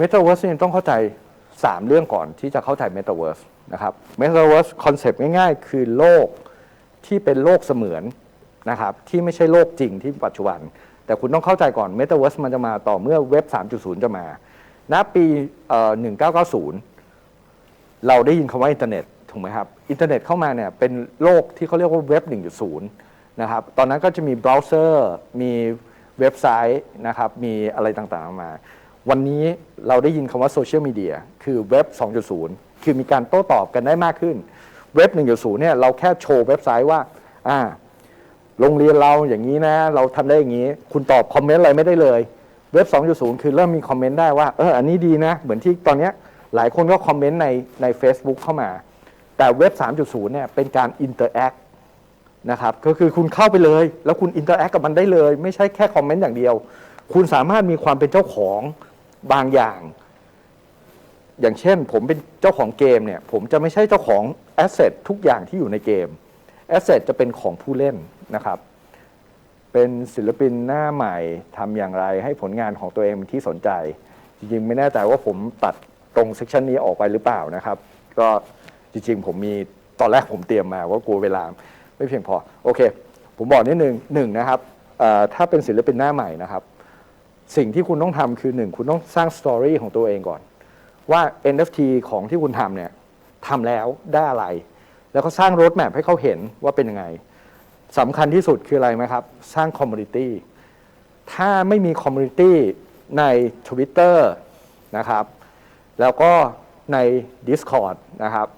Metaverse เนี่ยต้องเข้าใจ 3 เรื่องก่อนที่จะเข้าใจ Metaverse นะครับ Metaverse คอนเซปต์ง่ายๆ คือโลกที่เป็นโลกเสมือนนะครับที่ไม่ใช่โลกจริงที่ปัจจุบัน แต่คุณต้องเข้าใจก่อน Metaverse มันจะมาต่อเมื่อเว็บ 3.0 จะมา ณปี1990 เราได้ยินคำว่าอินเทอร์เน็ตถูกไหมครับอินเทอร์เน็ตเข้ามาเนี่ยเป็นโลกที่เขาเรียกว่าเว็บ 1.0 นะครับตอนนั้นก็จะมีเบราว์เซอร์มีเว็บไซต์นะครับมีอะไรต่างๆมา วันนี้เราได้ยินคำว่าโซเชียลมีเดียคือเว็บ 2.0 คือมีการโต้ตอบกันได้มากขึ้น เว็บ 1.0 เนี่ยเราแค่โชว์เว็บไซต์ว่าอ่าโรงเรียนเราอย่างนี้นะ เราทำได้อย่างนี้ คุณตอบคอมเมนต์อะไรไม่ได้เลย เว็บ 2.0 คือเริ่มมีคอมเมนต์ได้ว่าเอออันนี้ดีนะ เหมือนที่ตอนนี้หลายคนก็คอมเมนต์ในใน Facebook เข้ามา แต่เว็บ 3.0 เนี่ยเป็นการอินเตอร์แอคนะครับก็คือคุณเข้าไปเลย แล้วคุณอินเตอร์แอคกับมันได้เลย ไม่ใช่แค่คอมเมนต์อย่างเดียว คุณสามารถมีความเป็นเจ้าของ บางอย่าง อย่างเช่น ผมเป็นเจ้าของเกมเนี่ยผมจะไม่ใช่เจ้าของแอสเซททุกอย่างที่อยู่ในเกมแอสเซทจะเป็นของผู้เล่นนะครับ เป็นศิลปินหน้าใหม่ทำอย่างไรให้ผลงานของตัวเองเป็นที่สนใจ จริงๆ ไม่แน่ใจว่าผมตัดตรงเซกชันนี้ออกไปหรือเปล่านะครับ ก็จริงๆ ผมมีตอนแรกผมเตรียมมาว่ากลัวเวลาไม่เพียงพอ โอเค ผมบอกนิดนึงหนึ่งนะครับถ้าเป็นศิลปินหน้าใหม่นะครับ สิ่งที่คุณต้องทำคือหนึ่งคุณต้องสร้างสตอรี่ของตัวเองก่อน ว่า NFT ของที่คุณทำเนี่ยทำแล้วได้อะไร แล้วก็สร้างรถแมพให้เขาเห็นว่าเป็นยังไงสำคัญที่สุดคืออะไรไหมครับ สร้างคอมมูนิตี้ถ้าไม่มีคอมมูนิตี้ใน Twitter นะครับ แล้วก็ใน Discord นะครับ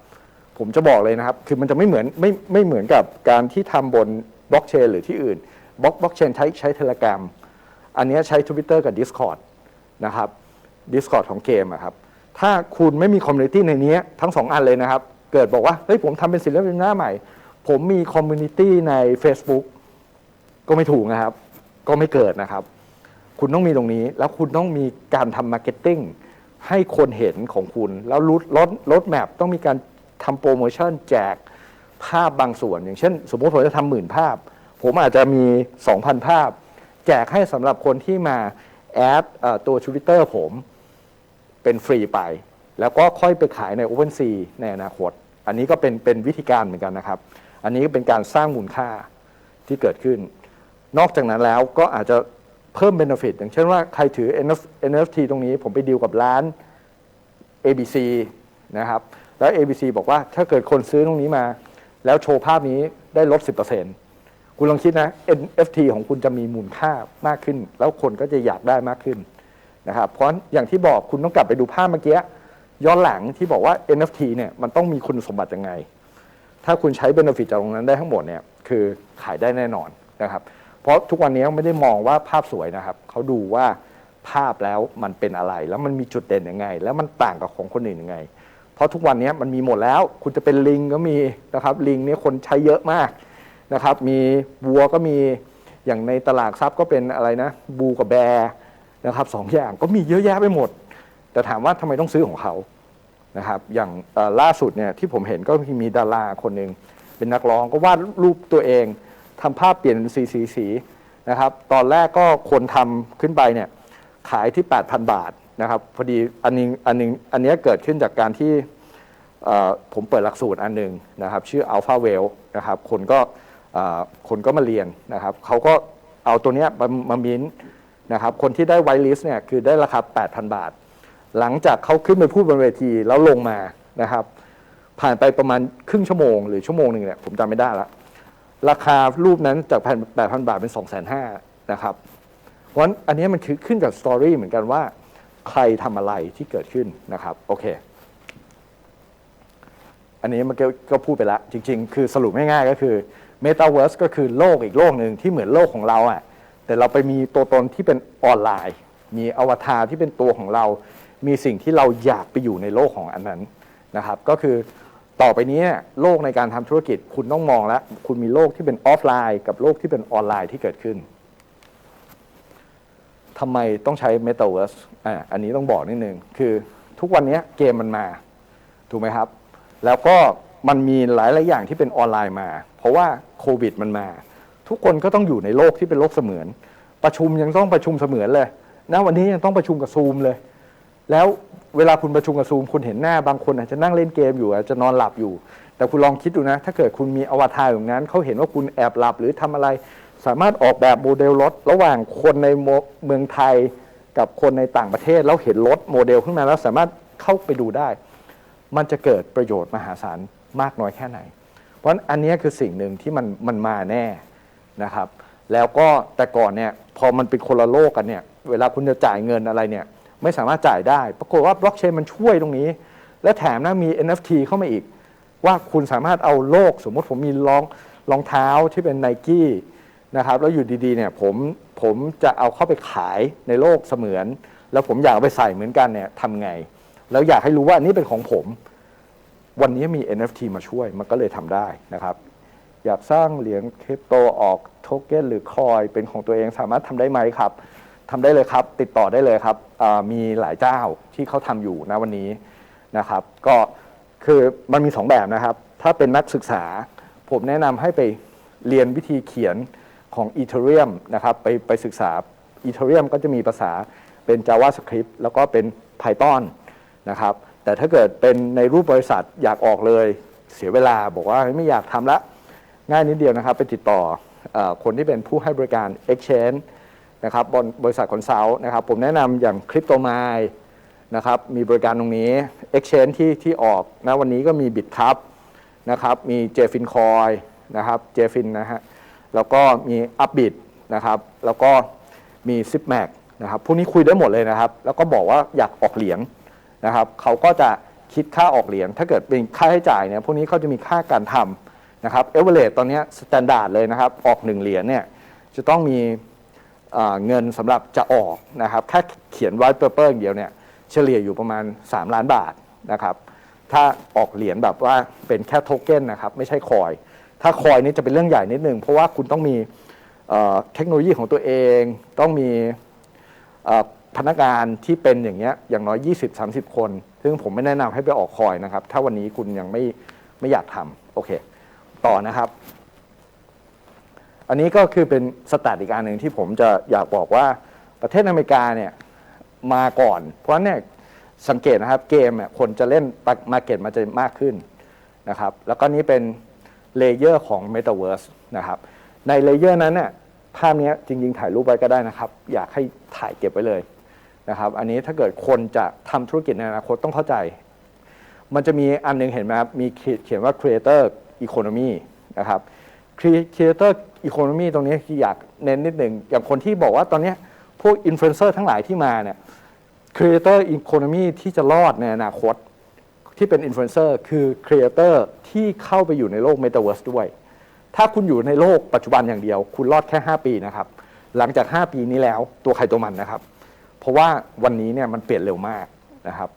ผมจะบอกเลยนะครับ คือมันจะไม่เหมือนไม่ไม่เหมือนกับการที่ทำบนบล็อกเชนหรือที่อื่นบล็อกบล็อกเชนใช้ใช้เทเลกรม อันนี้ใช้ Twitter กับ Discord นะครับ Discord ของเกมอะครับ ถ้าคุณไม่มีคอมมูนิตี้ในนี้ทั้งสองอันเลยนะครับ เกิดบอกว่า เฮ้ยผมทำเป็นศิลปินหน้าใหม่ ผมมีคอมมูนิตี้ใน Facebook ก็ไม่ถูกนะครับ ก็ไม่เกิดนะครับ คุณต้องมีตรงนี้ แล้วคุณต้องมีการทำมาร์เก็ตติ้งให้คนเห็นของคุณ แล้วลดลดลดแมพต้องมีการทำโปรโมชั่นแจกภาพบางส่วน อย่างเช่น สมมติผมจะทำหมื่นภาพ ผมอาจจะมี 2,000 ภาพ จกให้สำหรับคนที่มาแอดเอ่อตัว Twitter ผมเป็นฟรีไป แล้วก็ค่อยไปขายใน OpenSea ในอนาคต อันนี้ก็เป็นเป็นวิธีการเหมือนกันนะครับ อันนี้ก็เป็นการสร้างมูลค่าที่เกิดขึ้น นอกจากนั้นแล้วก็อาจจะเพิ่ม benefit อย่างเช่นว่าใครถือ NFT ตรงนี้ผมไปดีลกับร้าน ABC นะครับแล้ว ABC บอกว่าถ้าเกิดคนซื้อตรงนี้มา แล้วโชว์ภาพนี้ได้ลด 10% คุณลองคิดนะ NFT ของคุณจะมีมูลค่ามากขึ้น แล้วคนก็จะอยากได้มากขึ้นนะครับเพราะอย่างที่บอกคุณต้องกลับไปดูภาพเมื่อกี้ย้อนหลังที่บอกว่า NFT เนี่ยมันต้องมีคุณสมบัติยังไง ถ้าคุณใช้เบนฟิตจากตรงนั้นได้ทั้งหมดเนี่ยคือขายได้แน่นอนนะครับเพราะทุกวันนี้ไม่ได้มองว่าภาพสวยนะครับเขาดูว่าภาพแล้วมันเป็นอะไร แล้วมันมีจุดเด่นยังไง แล้วมันต่างกับของคนอื่นยังไง เพราะทุกวันนี้มันมีหมดแล้ว คุณจะเป็นลิงก็มีนะครับลิงเนี่ยคนใช้เยอะมาก นะครับ มีวัวก็มีอย่างในตลาดทรัพย์ก็เป็นอะไรนะบูกับแบร์นะครับสองอย่างก็มีเยอะแยะไปหมด แต่ถามว่าทำไมต้องซื้อของเขานะครับ อย่างล่าสุดเนี่ยที่ผมเห็นก็มีดาราคนหนึ่งเป็นนักร้องก็วาดรูปตัวเองทำภาพเปลี่ยนสีสีสีนะครับตอนแรกก็คนทำขึ้นไปเนี่ยขายที่ 8,000 บาทนะครับพอดีอันนึงอันนึงอันเนี้ยเกิดขึ้นจากการที่ผมเปิดหลักสูตรอันหนึ่งนะครับ ชื่อ Alpha w e l l นะครับคนก็ คนก็มาเรียนนะครับเขาก็เอาตัวเนี้ยมามามิ้นท์นะครับคนที่ได้ไวลิสเนี่ยคือได้ราคา 8,000 บาท หลังจากเขาขึ้นไปพูดบนเวทีแล้วลงมานะครับ ผ่านไปประมาณครึ่งชั่วโมงหรือชั่วโมงหนึ่งเนี่ยผมจำไม่ได้ละราคารูปนั้นจากแปดพันบาทเป็นสองแสนห้านะครับ เพราะฉะนั้นอันนี้มันคือขึ้นกับสตอรี่เหมือนกันว่าใครทำอะไรที่เกิดขึ้นนะครับโอเค อันนี้มันก็ก็พูดไปแล้วจริง ๆ คือสรุปง่ายๆก็คือ Metaverse ก็คือโลกอีกโลกหนึ่งที่เหมือนโลกของเราอะแต่เราไปมีตัวตนที่เป็นออนไลน์ มีอวตารที่เป็นตัวของเรา มีสิ่งที่เราอยากไปอยู่ในโลกของอันนั้นนะครับ ก็คือต่อไปนี้โลกในการทำธุรกิจคุณต้องมองแล้ว คุณมีโลกที่เป็นออฟไลน์ กับโลกที่เป็นออนไลน์ที่เกิดขึ้นทำไมต้องใช้ Metaverse อ่าอันนี้ต้องบอกนิดนึง คือทุกวันนี้เกมมันมา ถูกไหมครับ แล้วก็ มันมีหลายหลายอย่างที่เป็นออนไลน์มา เพราะว่าโควิดมันมา ทุกคนก็ต้องอยู่ในโลกที่เป็นโลกเสมือน ประชุมยังต้องประชุมเสมือนเลยนะวันนี้ยังต้องประชุมกับซูมเลย แล้วเวลาคุณประชุมกับซูมคุณเห็นหน้าบางคนอาจจะนั่งเล่นเกมอยู่อาจจะนอนหลับอยู่ แต่คุณลองคิดดูนะ ถ้าเกิดคุณมีอวตารอย่างนั้นเขาเห็นว่าคุณแอบหลับหรือทำอะไร สามารถออกแบบโมเดลรถ ระหว่างคนในเมืองไทยกับคนในต่างประเทศแล้วเห็นรถโมเดลขึ้นมาแล้วสามารถเข้าไปดูได้ มันจะเกิดประโยชน์มหาศาล มากน้อยแค่ไหน เพราะอันนี้คือสิ่งหนึ่งที่มันมันมาแน่นะครับ แล้วก็แต่ก่อนเนี่ยพอมันเป็นคนละโลกกันเนี่ยเวลาคุณจะจ่ายเงินอะไรเนี่ยไม่สามารถจ่ายได้ ปรากฏว่าบล็อกเชนมันช่วยตรงนี้ และแถมนะมี NFT เข้ามาอีก ว่าคุณสามารถเอาโลก สมมติผมมีรองรองเท้าที่เป็นไนกี้นะครับแล้วอยู่ดีๆเนี่ยผมผมจะเอาเข้าไปขายในโลกเสมือน แล้วผมอยากเอาไปใส่เหมือนกันเนี่ยทำไง แล้วอยากให้รู้ว่าอันนี้เป็นของผม วันนี้มี NFT มาช่วยมันก็เลยทำได้นะครับ อยากสร้างเหรียญคริปโตออกโทเก้นหรือคอยเป็นของตัวเองสามารถทำได้ไหมครับทำได้เลยครับ ติดต่อได้เลยครับมีหลายเจ้าที่เขาทำอยู่นะวันนี้นะครับ ก็คือมันมีสองแบบนะครับ ถ้าเป็นนักศึกษา ผมแนะนำให้ไปเรียนวิธีเขียนของ Ethereum นะครับ ไปไปศึกษา Ethereum ก็จะมีภาษาเป็น JavaScript แล้วก็เป็น Python นะครับ แต่ถ้าเกิดเป็นในรูปบริษัทอยากออกเลยเสียเวลาบอกว่าไม่อยากทำละ ง่ายนิดเดียวนะครับ ไปติดต่ออคนที่เป็นผู้ให้บริการ Exchange นะครับบบริษัทคอนซัลท์นะครับ ผมแนะนำอย่างคริปโตไมนะครับมีบริการตรงนี้ Exchange ที่ที่ออกนะวันนี้ก็มี BitCup นะครับมี JFin Coin นะครับ JFin นะฮะแล้วก็มี Upbit นะครับแล้วก็มี Zipmax นะครับพวกนี้คุยได้หมดเลยนะครับ แล้วก็บอกว่าอยากออกเหรียญ นะครับเขาก็จะคิดค่าออกเหรียญถ้าเกิดเป็นค่าใช้จ่ายเนี่ยพวกนี้เขาจะมีค่าการทำนะครับเอเวอเรตอนนี้สแตนดาร์ดเลยนะครับออก1เหรียญเนี่ยจะต้องมีเอ่อเงินสำหรับจะออกนะครับแค่เขียนไว้เปเปอร์อย่างเดียวเนี่ยเฉลี่ยอยู่ประมาณ 3 ล้านบาทนะครับถ้าออกเหรียญแบบว่าเป็นแค่โทเก้นนะครับไม่ใช่คอย ถ้าคอยนี่จะเป็นเรื่องใหญ่นิดนึง เพราะว่าคุณต้องมีเเทคโนโลยีของตัวเอง ต้องมีเพนักงานที่เป็นอย่างเงี้ยอย่างน้อย 20-30 คน ซึ่งผมไม่แนะนำให้ไปออกคอยนะครับ ถ้าวันนี้คุณยังไม่ไม่อยากทำโอเค ต่อนะครับ อันนี้ก็คือเป็นสแตทอีกอันหนึ่งที่ผมจะอยากบอกว่าประเทศอเมริกาเนี่ยมาก่อน เพราะฉะนั้นเนี่ยสังเกตนะครับเกมเนี่ยคนจะเล่นมาเก็ตมันจะมากขึ้นนะครับแล้วก็นี้เป็นเลเยอร์ของ Metaverse นะครับในเลเยอร์นั้นเนี่ยภาพเนี้ยจริง ๆ ถ่ายรูปไว้ก็ได้นะครับ อยากให้ถ่ายเก็บไว้เลย นะครับ อันนี้ถ้าเกิดคนจะทำธุรกิจในอนาคตต้องเข้าใจ มันจะมีอันหนึงเห็นไหมครับ มีเขียนว่า Creator Economy นะครับ Creator Economy ตรงนี้ที่อยากเน้นนิดหนึ่งอย่างคนที่บอกว่าตอนนี้พวกอินฟลูเอนเซอร์ทั้งหลายที่มาเนี่ย Creator Economy ที่จะรอดในอนาคตที่เป็นอินฟลูเอนเซอร์คือ Creator ที่เข้าไปอยู่ในโลก Metaverse ด้วย ถ้าคุณอยู่ในโลกปัจจุบันอย่างเดียว คุณรอดแค่ 5 ปีนะครับ หลังจาก 5 ปีนี้แล้วตัวใครตัวมันนะครับ เพราะว่าวันนี้เนี่ยมันเปลี่ยนเร็วมากนะครับ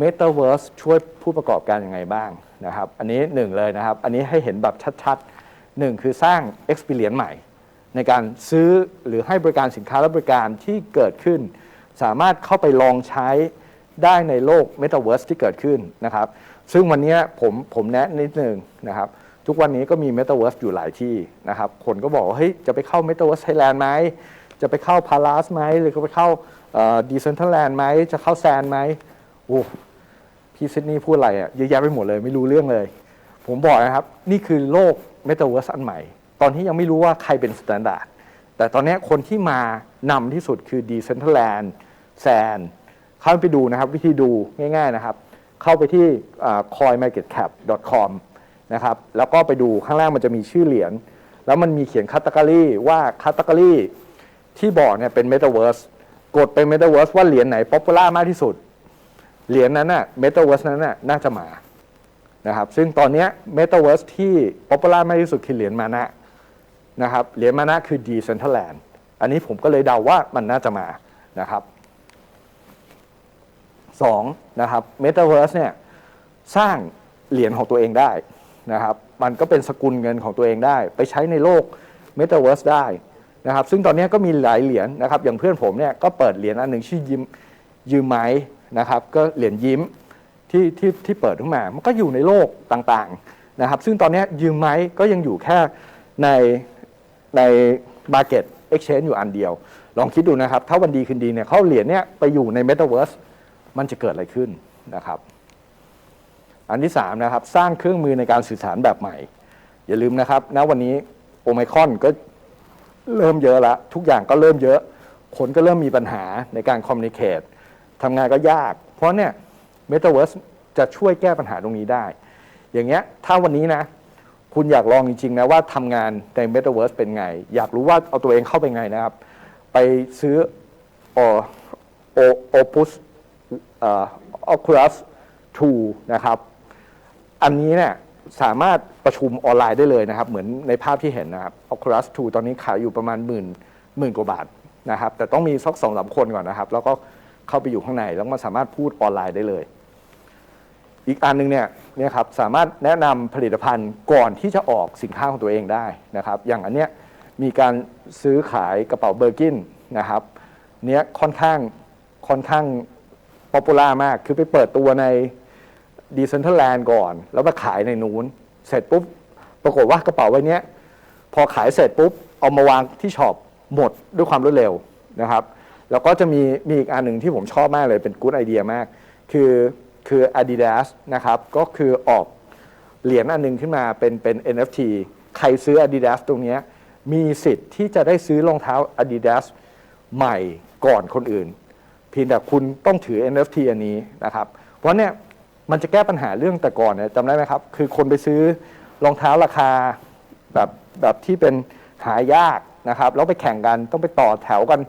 Metaverse ช่วยผู้ประกอบการยังไงบ้างนะครับ อันนี้หนึ่งเลยนะครับ อันนี้ให้เห็นแบบชัดๆหนึ่งคือสร้าง experience ใหม่ ในการซื้อหรือให้บริการสินค้าและบริการที่เกิดขึ้น สามารถเข้าไปลองใช้ได้ในโลก Metaverse ที่เกิดขึ้นนะครับ ซึ่งวันนี้ผมผมแนะนิดนึงนะครับ ทุกวันนี้ก็มี Metaverse อยู่หลายที่นะครับ คนก็บอกว่าเฮ้ยจะไปเข้า Metaverse Thailand ไหม จะไปเข้า Palace ไหมหรือจะไปเข้าดีเซนทัลแลนด์ไหมจะเข้าแซนไหมโอ้พี่ซิดนีย์พูดอะไรอะเยอะแยะไปหมดเลยไม่รู้เรื่องเลย ผมบอกนะครับ นี่คือโลก Metaverse อันใหม่ ตอนที่ยังไม่รู้ว่าใครเป็นสแตนดาร์ดแต่ตอนนี้คนที่มานำที่สุดคือ Decentraland Sand เข้าไปดูนะครับ วิธีดูง่าย ๆนะครับ เข้าไปที่ coinmarketcap.com นะครับแล้วก็ไปดูข้างล่างมันจะมีชื่อเหรียญแล้วมันมีเขียนคัตต o r y ว่าคัตต o r y ที่บอกเนี่ยเป็น Metaverse กดเป็น Metaverse ว่าเหรียญไหนป๊อปปูล่ามากที่สุด เหรียญนั้นน่ะ Metaverse นั้นน่ะน่าจะมานะครับซึ่งตอนนี้ย Metaverse ที่ป๊อปปูล่ามากที่สุดคือเหรียญมานะนะครับเหรียญมานะคือ Decentraland อันนี้ผมก็เลยเดาว่ามันน่าจะมานะครับสองนะครับ Metaverse เนี่ยสร้างเหรียญของตัวเองได้นะครับ มันก็เป็นสกุลเงินของตัวเองได้ ไปใช้ในโลก Metaverse ได้ นะครับซึ่งตอนนี้ก็มีหลายเหรียญนะครับอย่างเพื่อนผมเนี่ยก็เปิดเหรียญอันหนึ่งชื่อยิมยืมไม้นะครับก็เหรียญยิ้มที่ที่ที่เปิดขึ้นมามันก็อยู่ในโลกต่างๆนะครับซึ่งตอนนี้ยืมไม้ก็ยังอยู่แค่ในใน Market Exchange อยู่อันเดียว ลองคิดดูนะครับ ถ้าวันดีคืนดีเนี่ยเขาเอาเหรียญเนี่ยไปอยู่ใน Metaverse มันจะเกิดอะไรขึ้นนะครับ อันที่3นะครับสร้างเครื่องมือในการสื่อสารแบบใหม่ อย่าลืมนะครับณวันนี้โอไมครอนก็ เริ่มเยอะละทุกอย่างก็เริ่มเยอะ คนก็เริ่มมีปัญหาในการคอมมิ n น c a t e ทำงานก็ยาก เพราะเนี่ย Metaverse จะช่วยแก้ปัญหาตรงนี้ได้ อย่างเงี้ยถ้าวันนี้นะ คุณอยากลองจริงๆนะว่าทำงานใน Metaverse เป็นไง อยากรู้ว่าเอาตัวเองเข้าไปไงนะครับ ไปซื้อโอโอปุสออ Oculus 2นะครับ อันนี้เนี่ย สามารถประชุมออนไลน์ได้เลยนะครับ เหมือนในภาพที่เห็นนะครับ Oculus 2 ตอนนี้ขายอยู่ประมาณหมื่นหมื่นกว่าบาทนะครับ แต่ต้องมีสักสองสามคนก่อนนะครับ แล้วก็เข้าไปอยู่ข้างใน แล้วมันสามารถพูดออนไลน์ได้เลย อีกอันหนึงเนี่ยเนี่ยครับสามารถแนะนำผลิตภัณฑ์ก่อนที่จะออกสินค้าของตัวเองได้นะครับ อย่างอันเนี้ยมีการซื้อขายกระเป๋าเบอร์กินนะครับเนี้ยค่อนข้างค่อนข้างป๊อปปูล่ามาก คือไปเปิดตัวใน ดีเซนเทอร์แลนด์ก่อน แล้วมาขายในนู้น เสร็จปุ๊บ ปรากฏว่ากระเป๋าใบนี้พอขายเสร็จปุ๊บ เอามาวางที่ช็อปหมดด้วยความรวดเร็วนะครับ แล้วก็จะมีมีอีกอันหนึ่งที่ผมชอบมากเลยเป็นกู๊ดไอเดียมาก คือคือ Adidas นะครับ ก็คือออกเหรียญอันหนึงขึ้นมาเป็นเป็น NFT ใครซื้อ Adidas ตรงนี้มีสิทธิ์ที่จะได้ซื้อรองเท้า Adidas ใหม่ก่อนคนอื่น เพียงแต่คุณต้องถือ NFT อันนี้นะครับ เพราะเนี่ย มันจะแก้ปัญหาเรื่องแต่ก่อนเนี่ยจำได้ไหมครับ คือคนไปซื้อรองเท้าราคาแบบแบบที่เป็นหายากนะครับแล้วไปแข่งกันต้องไปต่อแถวกัน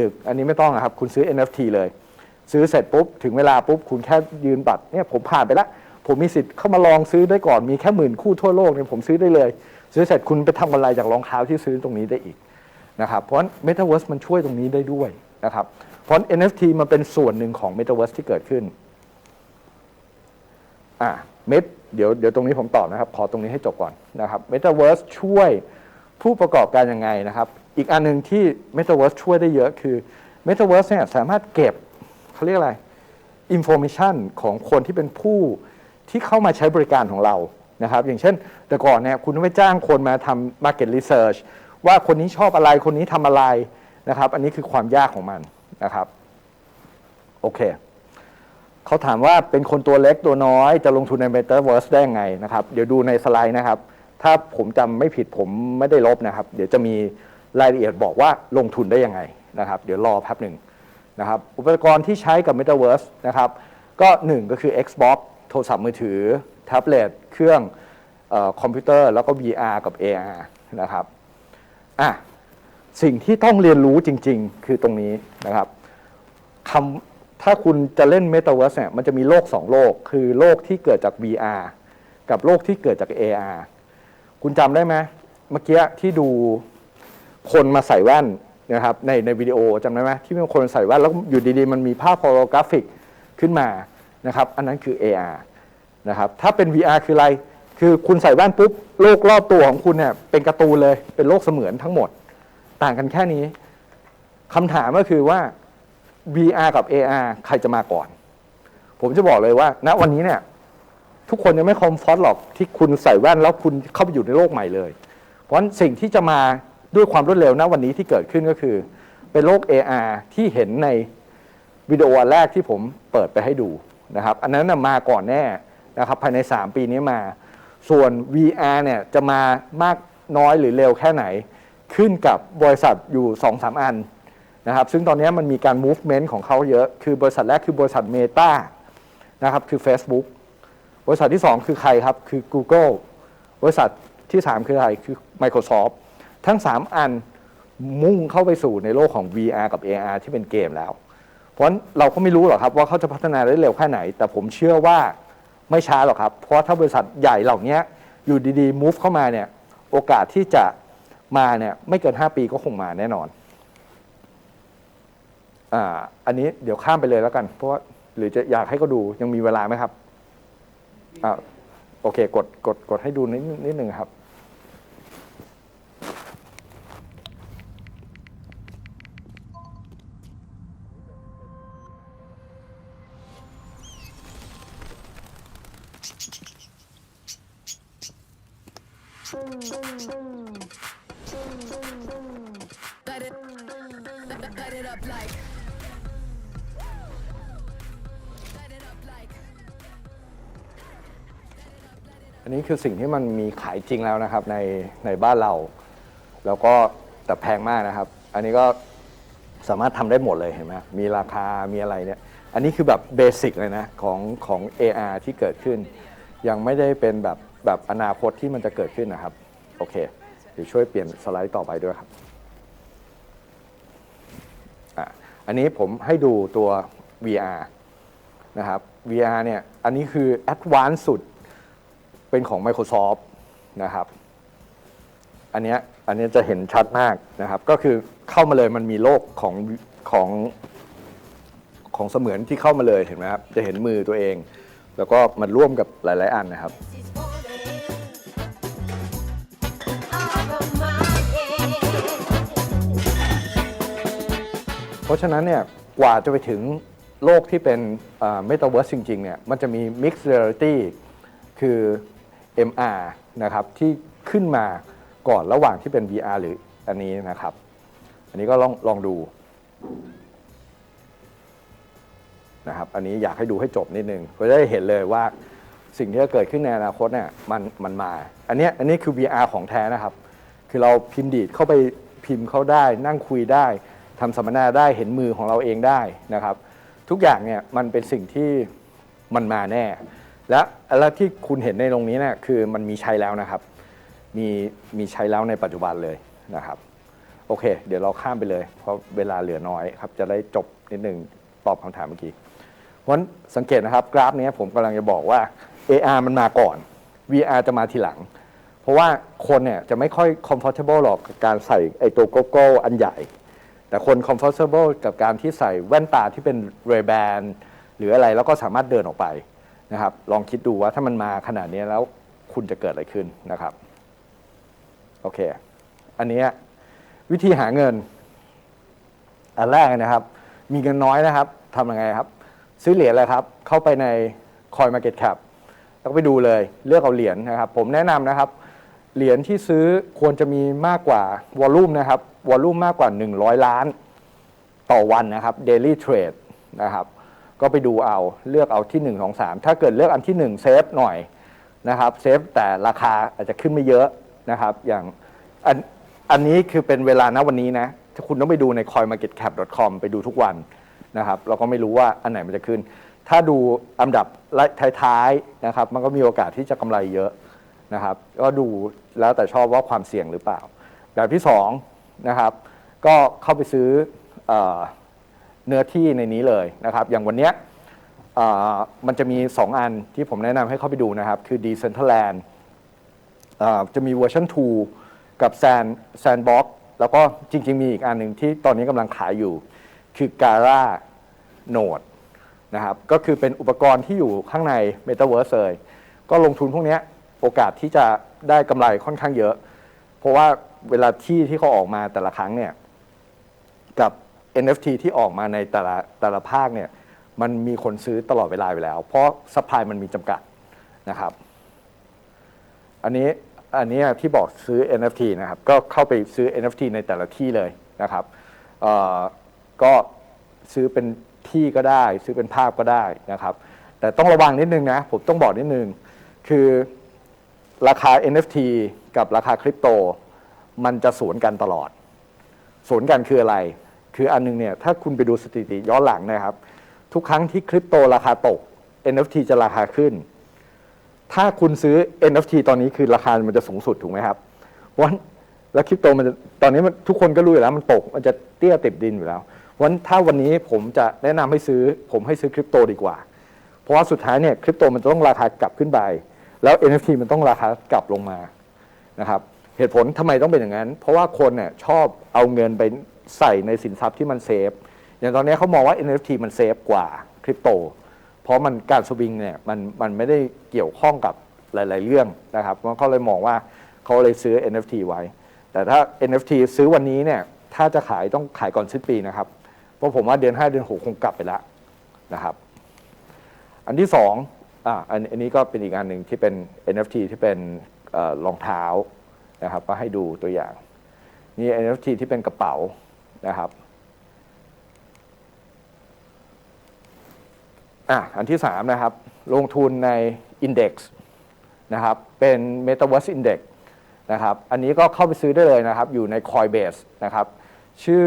ดึกๆ อันนี้ไม่ต้องนะครับ คุณซื้อ NFT เลย ซื้อเสร็จปุ๊บ ถึงเวลาปุ๊บ คุณแค่ยืนบัตรเนี่ยผมผ่านไปแล้วผมมีสิทธิ์เข้ามาลองซื้อได้ก่อนมีแค่หมื่นคู่ทั่วโลกเนี่ยผมซื้อได้เลย ซื้อเสร็จคุณไปทำกำไรจากรองเท้าที่ซื้อตรงนี้ได้อีกนะครับเพราะฉะนั้น Metaverse มันช่วยตรงนี้ได้ด้วยนะครับเพราะ NFT มันเป็นส่วนหนึ่งของ Metaverse ที่เกิดขึ้น อะเมตเดี๋ยวเดี๋ยวตรงนี้ผมตอบนะครับ ขอตรงนี้ให้จบก่อนนะครับ Metaverse ช่วยผู้ประกอบการยังไงนะครับ อีกอันหนึ่งที่ Metaverse ช่วยได้เยอะคือ Metaverse เนี่ยสามารถเก็บเขาเรียกอะไร Information ของคนที่เป็นผู้ที่เข้ามาใช้บริการของเรานะครับ อย่างเช่น แต่ก่อนเนี่ยคุณต้องไปจ้างคนมาทำ Market Research ว่าคนนี้ชอบอะไรคนนี้ทำอะไรนะครับ อันนี้คือความยากของมันนะครับ โอเค เขาถามว่าเป็นคนตัวเล็กตัวน้อยจะลงทุนใน Metaverse ได้ยังไงนะครับ เดี๋ยวดูในสไลด์นะครับ ถ้าผมจำไม่ผิดผมไม่ได้ลบนะครับ เดี๋ยวจะมีรายละเอียดบอกว่าลงทุนได้ยังไงนะครับ เดี๋ยวรอแป๊บหนึ่งนะครับอุปกรณ์ที่ใช้กับ Metaverse นะครับก็หนึ่งก็คือ Xbox โทรศัพท์มือถือ แท็บเล็ตเครื่องออคอมพิวเตอร์ แล้วก็ VR กับ AR นะครับอะสิ่งที่ต้องเรียนรู้จริง ๆ คือตรงนี้นะครับคำ ถ้าคุณจะเล่น Metaverse เนี่ยมันจะมีโลก 2 โลก คือโลกที่เกิดจาก VR กับโลกที่เกิดจาก AR คุณจำได้ไหมเมื่อกี้ที่ดูคนมาใส่แว่นนะครับในในวิดีโอจำได้ไหมที่มีคนใส่แว่นแล้วอยู่ดีๆ มันมีภาพโฮโลกราฟิกขึ้นมานะครับ อันนั้นคือ AR นะครับถ้าเป็น VR คืออะไร คือคุณใส่แว่นปุ๊บโลกรอบตัวของคุณเนี่ยเป็นการ์ตูนเลยเป็นโลกเสมือนทั้งหมด ต่างกันแค่นี้คำถามก็คือว่า VR กับ AR ใครจะมาก่อน ผมจะบอกเลยว่าณวันนี้เนี่ยทุกคนยังไม่คอมฟอร์ตหรอกที่คุณใส่แว่นแล้วคุณเข้าไปอยู่ในโลกใหม่เลย เพราะฉะนั้นสิ่งที่จะมาด้วยความรวดเร็วณวันนี้ที่เกิดขึ้นก็คือ เป็นโลก AR ที่เห็นในวิดีโอแรกที่ผมเปิดไปให้ดูนะครับ อันนั้นนะมาก่อนแน่นะครับภายใน 3 ปีนี้มา ส่วน VR เนี่ยจะมามากน้อยหรือเร็วแค่ไหน ขึ้นกับบริษัทอยู่ 2-3 อัน นะครับซึ่งตอนนี้มันมีการ movement ของเขาเยอะ คือบริษัทแรกคือบริษัท Meta นะครับคือ Facebook บริษัทที่ 2 คือใครครับ คือ Google บริษัทที่ 3 คืออะไรคือ Microsoft ทั้ง 3 อันมุ่งเข้าไปสู่ในโลกของ VR กับ AR ที่เป็นเกมแล้ว เพราะฉะนั้นเราก็ไม่รู้หรอกครับว่าเขาจะพัฒนาได้เร็วแค่ไหน แต่ผมเชื่อว่าไม่ช้าหรอกครับ เพราะถ้าบริษัทใหญ่เหล่านี้อยู่ดีๆ move เข้ามาเนี่ยโอกาสที่จะมาเนี่ยไม่เกิน 5 ปีก็คงมาแน่นอน อันนี้เดี๋ยวข้ามไปเลยแล้วกัน เพราะว่าหรือจะอยากให้เขาดูยังมีเวลาไหมครับอ่าโอเค กดกดกดให้ดูนิดนิดหนึ่งครับ Let it, อันนี้คือสิ่งที่มันมีขายจริงแล้วนะครับในในบ้านเรา แล้วก็แต่แพงมากนะครับ อันนี้ก็สามารถทำได้หมดเลยเห็นไหมมีราคา มีอะไรเนี่ย อันนี้คือแบบเบสิกเลยนะของของ AR ที่เกิดขึ้น ยังไม่ได้เป็นแบบแบบอนาคตที่มันจะเกิดขึ้นนะครับ โอเค เดี๋ยวช่วยเปลี่ยนสไลด์ต่อไปด้วยครับอะอันนี้ผมให้ดูตัว VR นะครับ VR เนี่ย อันนี้คือ Advanced สุด เป็นของ Microsoft นะครับ อันเนี้ยอันเนี้ยจะเห็นชัดมากนะครับ ก็คือเข้ามาเลยมันมีโลกของของของเสมือนที่เข้ามาเลยเห็นไหมครับ จะเห็นมือตัวเอง แล้วก็มันร่วมกับหลาย ๆ อันนะครับ เพราะฉะนั้นเนี่ยกว่าจะไปถึงโลกที่เป็นเมตาเวิร์สจริง ๆ เนี่ย มันจะมี Mixed Reality คือ MR นะครับที่ขึ้นมาก่อนระหว่างที่เป็น VR หรืออันนี้นะครับ อันนี้ก็ลองลองดูนะครับ อันนี้อยากให้ดูให้จบนิดนึงเพื่อจะได้เห็นเลยว่าสิ่งที่จะเกิดขึ้นในอนาคตเนี่ยมันมันมา อันนี้อันนี้คือ VR ของแท้นะครับ คือเราพิมพ์ดีดเข้าไปพิมพ์เข้าได้ นั่งคุยได้ทำสัมมนาได้เห็นมือของเราเองได้นะครับ ทุกอย่างเนี่ยมันเป็นสิ่งที่มันมาแน่ และแล้วที่คุณเห็นในตรงนี้เนี่ยคือมันมีใช้แล้วนะครับ มีมีใช้แล้วในปัจจุบันเลยนะครับโอเค เดี๋ยวเราข้ามไปเลย เพราะเวลาเหลือน้อยครับ จะได้จบนิดหนึ่งตอบคำถามเมื่อกี้เพราะฉะนั้นสังเกตนะครับ กราฟนี้ผมกำลังจะบอกว่า AR มันมาก่อน VR จะมาทีหลัง เพราะว่าคนเนี่ยจะไม่ค่อย comfortable หรอกกับการใส่ไอ้ตัวโกโก้อันใหญ่ แต่คน comfortable กับการที่ใส่แว่นตาที่เป็น Ray Ban หรืออะไรแล้วก็สามารถเดินออกไป นะครับ ลองคิดดูว่าถ้ามันมาขนาดนี้แล้วคุณจะเกิดอะไรขึ้นนะครับ โอเค อันนี้วิธีหาเงิน อันแรกนะครับ มีเงินน้อยนะครับทำยังไงครับ ซื้อเหรียญเลยครับ เข้าไปใน Coin Market Cap แล้วก็ไปดูเลยเลือกเอาเหรียญนะครับ ผมแนะนำนะครับเหรียญที่ซื้อควรจะมีมากกว่าวอลลุ่มนะครับวอลลุ่มมากกว่า 100 ล้านต่อวันนะครับ Daily Trade นะครับ ก็ไปดูเอาเลือกเอาที่1 2 3 ถ้าเกิดเลือกอันที่ 1 เซฟหน่อยนะครับเซฟแต่ราคาอาจจะขึ้นไม่เยอะนะครับ อย่างอันอันนี้คือเป็นเวลาณวันนี้นะถ้าคุณต้องไปดูใน coinmarketcap.com ไปดูทุกวันนะครับเราก็ไม่รู้ว่าอันไหนมันจะขึ้น ถ้าดูอันดับท้ายๆนะครับ มันก็มีโอกาสที่จะกำไรเยอะนะครับ ก็ดูแล้วแต่ชอบว่าความเสี่ยงหรือเปล่า แบบที่สองนะครับก็เข้าไปซื้อ เนื้อที่ในนี้เลยนะครับ อย่างวันเนี้ยเอ่อมันจะมี 2 อันที่ผมแนะนำให้เข้าไปดูนะครับ คือ Decentraland เอ่อจะมีเวอร์ชัน2 กับ Sand Sandbox แล้วก็จริง ๆ มีอีกอันหนึ่งที่ตอนนี้กำลังขายอยู่ คือ Gara Node นะครับ ก็คือเป็นอุปกรณ์ที่อยู่ข้างใน Metaverse เลย ก็ลงทุนพวกเนี้ยโอกาสที่จะได้กำไรค่อนข้างเยอะ เพราะว่าเวลาที่ที่เขาออกมาแต่ละครั้งเนี่ย กับ NFT ที่ออกมาในแต่ละแต่ละภาคเนี่ยมันมีคนซื้อตลอดเวลาอยู่แล้ว เพราะสปายมันมีจำกัดนะครับ อันนี้อันนี้ที่บอกซื้อ NFT นะครับ ก็เข้าไปซื้อ NFT ในแต่ละที่เลยนะครับก็ซื้อเป็นที่ก็ได้ ซื้อเป็นภาพก็ได้นะครับ แต่ต้องระวังนิดนึงนะผมต้องบอกนิดนึง คือราคา NFT กับราคาคริปโต มันจะสวนกันตลอด สวนกันคืออะไร คืออันนึงเนี่ยถ้าคุณไปดูสถิติย้อนหลังนะครับ ทุกครั้งที่คริปโตราคาตก NFT จะราคาขึ้น ถ้าคุณซื้อ NFT ตอนนี้คือราคามันจะสูงสุดถูกไหมครับเพราะฉะนั้นแล้วคริปโตมันจะตอนนี้มันทุกคนก็รู้อยู่แล้วมันตกมันจะเตี้ยติดดินอยู่แล้วเพราะฉะนั้นถ้าวันนี้ผมจะแนะนำให้ซื้อ ผมให้ซื้อคริปโตดีกว่า เพราะว่าสุดท้ายเนี่ยคริปโตมันต้องราคากลับขึ้นไป แล้ว NFT มันต้องราคากลับลงมานะครับเหตุผลทำไมต้องเป็นอย่างนั้น เพราะว่าคนเนี่ยชอบเอาเงินไป ใส่ในสินทรัพย์ที่มันเซฟ อย่างตอนนี้เขามองว่า NFT มันเซฟกว่าคริปโต เพราะมันการสวิงเนี่ยมันมันไม่ได้เกี่ยวข้องกับหลาย ๆ เรื่องนะครับเพราะเขาเลยมองว่าเขาเลยซื้อ NFT ไว้ แต่ถ้า NFT ซื้อวันนี้เนี่ยถ้าจะขายต้องขายก่อนสิ้นปีนะครับ เพราะผมว่าเดือน 5 เดือน 6 คงกลับไปแล้วนะครับ อันที่สองอ่าอันอันนี้ก็เป็นอีกอันหนึ่งที่เป็น NFT ที่เป็นรองเท้านะครับก็ให้ดูตัวอย่างนี่ NFT ที่เป็นกระเป๋า นะครับอะอันที่3นะครับลงทุนใน Index นะครับเป็น Metaverse Index นะครับอันนี้ก็เข้าไปซื้อได้เลยนะครับอยู่ใน Coinbase นะครับชื่อ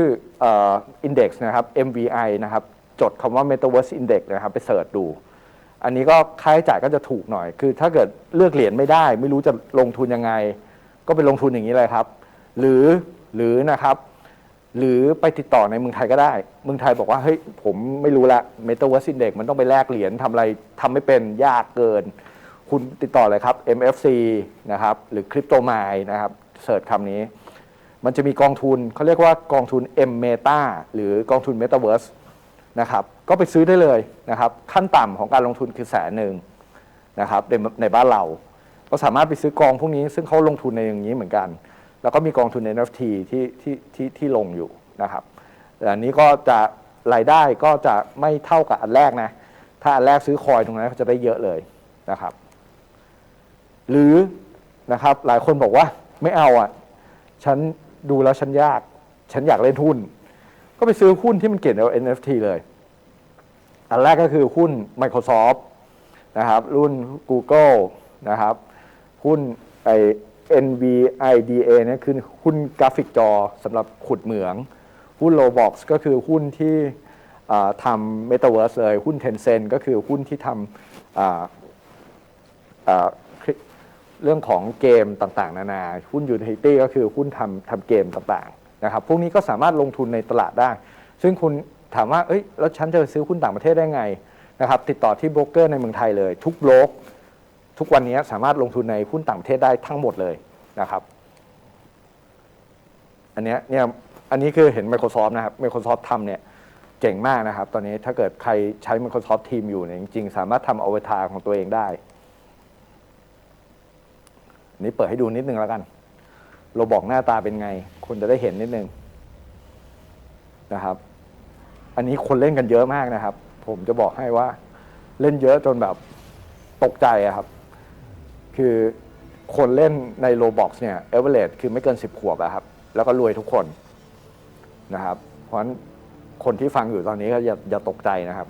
อินเด็กซ์นะครับ MVI นะครับจดคำว่า Metaverse Index นะครับไปเสิร์ชดู อันนี้ก็ค่าใช้จ่ายก็จะถูกหน่อย คือถ้าเกิดเลือกเหรียญไม่ได้ ไม่รู้จะลงทุนยังไง ก็ไปลงทุนอย่างนี้เลยครับ หรือหรือนะครับ หรือไปติดต่อในเมืองไทยก็ได้ เมืองไทยบอกว่าเฮ้ยผมไม่รู้ละ Metaverse Index มันต้องไปแลกเหรียญทำอะไรทำไม่เป็นยากเกิน คุณติดต่อเลยครับ MFC นะครับหรือ Crypto m i นะครับเสิร์ชคำนี้ มันจะมีกองทุนเขาเรียกว่ากองทุน M Meta หรือกองทุน Metaverse นะครับก็ไปซื้อได้เลยนะครับขั้นต่ำของการลงทุนคือแสนหนึ่งนะครับในในบ้านเรา ก็สามารถไปซื้อกองพวกนี้ซึ่งเขาลงทุนในอย่างนี้เหมือนกัน แล้วก็มีกองทุน NFT ที่ที่ที่ที่ลงอยู่นะครับแต่อันนี้ก็จะรายได้ก็จะไม่เท่ากับอันแรกนะ ถ้าอันแรกซื้อคอยตรงนั้นก็จะได้เยอะเลยนะครับ หรือนะครับหลายคนบอกว่าไม่เอาอะ ฉันดูแล้วฉันยาก ฉันอยากเล่นหุ้น ก็ไปซื้อหุ้นที่มันเกี่ยวกับ NFT เลย อันแรกก็คือหุ้น Microsoft นะครับ รุ่น Google นะครับ หุ้นไอ NVIDA เนี่ยคือหุ้นกราฟิกจอสำหรับขุดเหมือง หุ้น Roblox ก็คือหุ้นที่ทำ Metaverse เลย หุ้น Tencent ก็คือหุ้นที่ทำเรื่องของเกมต่างๆ นานา หุ้น Utility ก็คือหุ้นทำทำเกมต่างๆนะครับพวกนี้ก็สามารถลงทุนในตลาดได้ ซึ่งคุณถามว่าเอ้ยแล้วฉันจะซื้อหุ้นต่างประเทศได้ไงนะครับติดต่อที่โบรกเกอร์ในเมืองไทยเลย ทุกโบรก ทุกวันนี้สามารถลงทุนในหุ้นต่างประเทศได้ทั้งหมดเลยนะครับอันเนี้ยเนี่ยอันนี้คือเห็น Microsoft นะครับ Microsoft ทำเนี่ยเจ๋งมากนะครับ ตอนนี้ถ้าเกิดใครใช้ Microsoft Team อยู่เนี่ยจริงๆ สามารถทำอวตารของตัวเองได้นนี้เปิดให้ดูนิดนึงแล้วกันเราบอกหน้าตาเป็นไง คนจะได้เห็นนิดนึงนะครับ อันนี้คนเล่นกันเยอะมากนะครับ ผมจะบอกให้ว่าเล่นเยอะจนแบบตกใจครับ คือคนเล่นในโ o บ็อกเนี่ยเอเวอเรคือไม่เกิน 10 ขวบอะครับ แล้วก็รวยทุกคนนะครับ เพราะฉะนั้นคนที่ฟังอยู่ตอนนี้ก็อย่าอย่าตกใจนะครับ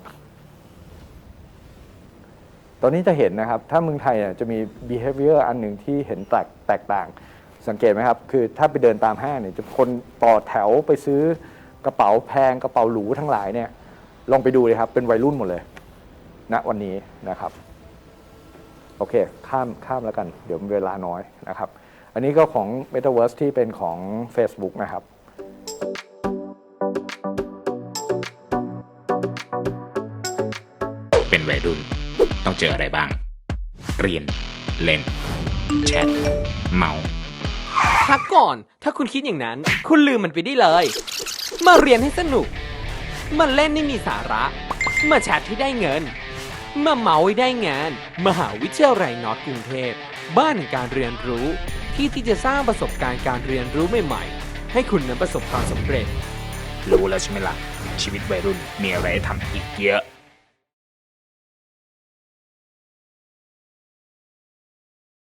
ตอนนี้จะเห็นนะครับ ถ้าเมืองไทยเนี่ยจะมี behavior อันหนึ่งที่เห็นแตกแตกต่าง สังเกตไหมครับ คือถ้าไปเดินตามห้างเนี่ยจะคนต่อแถวไปซื้อกระเป๋าแพงกระเป๋าหรูทั้งหลายเนี่ยลองไปดูเลยครับ เป็นวัยรุ่นหมดเลยณวันนี้นะครับ โอเค ข้ามข้ามแล้วกัน เดี๋ยวเวลาน้อยนะครับ อันนี้ก็ของ Metaverse ที่เป็นของ Facebook นะครับเป็นวัยรุ่นต้องเจออะไรบ้าง เรียน เล่น แชท เมาพักก่อน ถ้าคุณคิดอย่างนั้น คุณลืมมันไปได้เลย มาเรียนให้สนุก มาเล่นให้มีสาระ มาแชทให้ได้เงิน มาเมาไ้ได้งาน มหาวิทยาลัยนอตกรุงเทพ บ้านแห่งการเรียนรู้ ที่ที่จะสร้างประสบการณ์การเรียนรู้ใหม่ๆ ให้คุณนั้นประสบความสำเร็จ รู้แล้วใช่ไหมล่ะ ชีวิตวัยรุ่นมีอะไรให้ทำอีกเยอะ